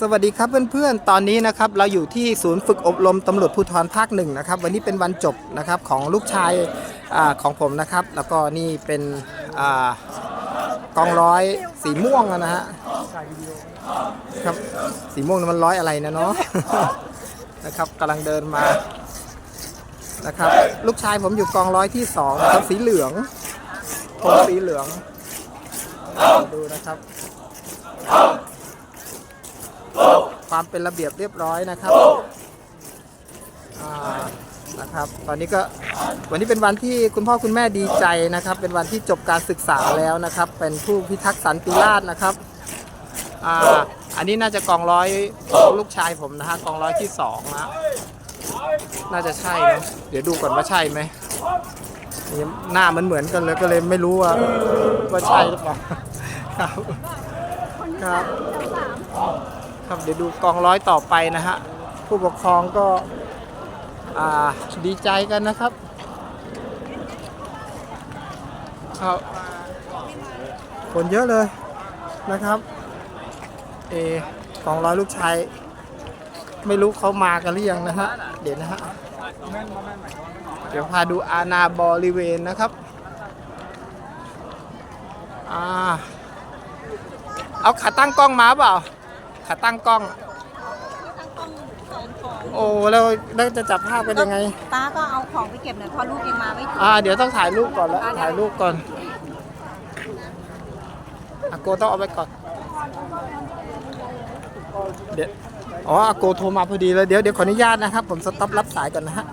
สวัสดีครับเพื่อนๆ ตอนนี้นะครับเราอยู่ที่ศูนย์ฝึกอบรมตำรวจภูธรภาคหนึ่งนะครับวันนี้เป็นวันจบนะครับของลูกชายอของผมนะครับ แล้วก็นี่เป็นอกองร้อยสีม่วงนะฮะครับสีม่วงมันร้อยอะไรนะเนาะนะครับกำลังเดินมานะครับลูกชายผมอยู่กองร้อยที่สองครับสีเหลืองโทนสีเหลืองดูนะครับ ความเป็นระเบียบเรียบร้อยนะครับนะครับ ตอนนี้ก็วันนี้เป็นวันที่คุณพ่อคุณแม่ดีใจนะครับ เป็นวันที่จบการศึกษาแล้วนะครับ เป็นผู้พิทักษ์สันติราษนะครับอ่าอันนี้น่าจะกองร้อยลูกชายผมนะฮะกองร้อยที่สองนะน่าจะใช่นะเดี๋ยวดูก่อนว่าใช่ไหมนี่หน้ามันเหมือนกันเลยก็เลยไม่รู้ว่าว่าใช่หรือเปล่าครับครับ ครับเดี๋ยวดูกองร้อยต่อไปนะฮะผู้ปกครองก็ดีใจกันนะครับครับคนเยอะเลยนะครับเออกองร้อยลูกชายไม่รู้เขามากันหรือยังนะฮะเดี๋ยวนะฮะเดี๋ยวพาดูอาณาบริเวณนะครับอ่าเอาขาตั้งกล้องมาเปล่า ขาตั้งกล้องโอ้แล้วแล้วจะจับภาพกันยังไง ป้าก็เอาของไปเก็บหน่อยเพราะลูกยังมาไม่ถึงอ่า เดี๋ยวต้องถ่ายรูปก่อนแล้วถ่ายรูปก่อนอาโกต้องเอาไปก่อน เดี๋ยว อ๋ออาโกโทรมาพอดีเลยเดี๋ยวเดี๋ยวขออนุญาตนะครับ ผมสต็อปรับสายก่อนนะฮะ